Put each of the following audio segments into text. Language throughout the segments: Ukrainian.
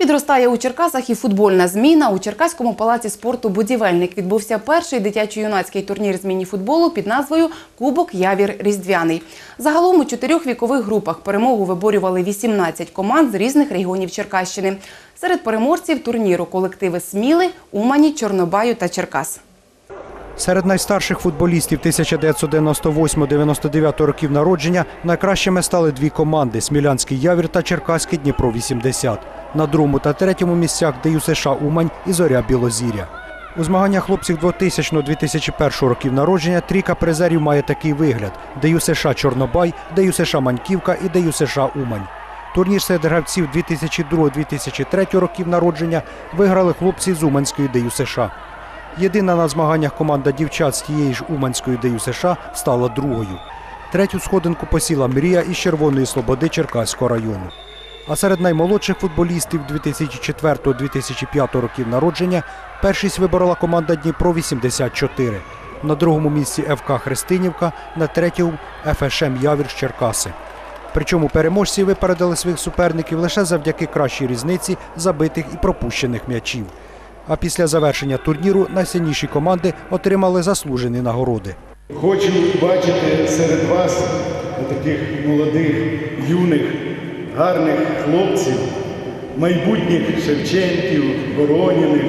Підростає у Черкасах і футбольна зміна. У Черкаському палаці спорту Будівельник відбувся перший дитячо-юнацький турнір з міні-футболу під назвою Кубок Явір Різдвяний. Загалом у чотирьох вікових групах перемогу виборювали 18 команд з різних регіонів Черкащини. Серед переможців турніру колективи Сміли, Умані, Чорнобаю та Черкас. Серед найстарших футболістів 1998-99 років народження найкращими стали дві команди Смілянський Явір та Черкаський Дніпро 80. На другому та третьому місцях ДЮСШ США Умань і Зоря Білозір'я. У змаганнях хлопців 2000-2001 років народження трійка призерів має такий вигляд: ДЮСШ США Чорнобай, ДЮСШ Маньківка і ДЮСШ США Умань. Турнір серед гравців 2002-2003 років народження виграли хлопці з Уманської ДЮСШ. США. Єдина на змаганнях команда дівчат з тієї ж Уманської ДЮСШ США стала другою. Третю сходинку посіла Мрія із Червоної Слободи Черкаського району. А серед наймолодших футболістів 2004-2005 років народження першість виборола команда Дніпро 84. На другому місці ФК Христинівка, на третьому ФШМ Явір Черкаси. Причому переможці випередили своїх суперників лише завдяки кращій різниці забитих і пропущених м'ячів. А після завершення турніру найсильніші команди отримали заслужені нагороди. Хочу бачити серед вас таких молодих, юних, гарних хлопців, майбутніх Шевченків, Вороніних,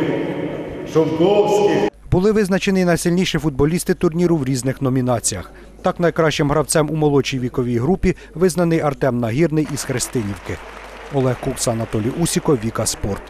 Шовковських. Були визначені найсильніші футболісти турніру в різних номінаціях. Так найкращим гравцем у молодшій віковій групі визнаний Артем Нагірний із Христинівки. Олег Кукса, Анатолій Усіков, Віка Спорт.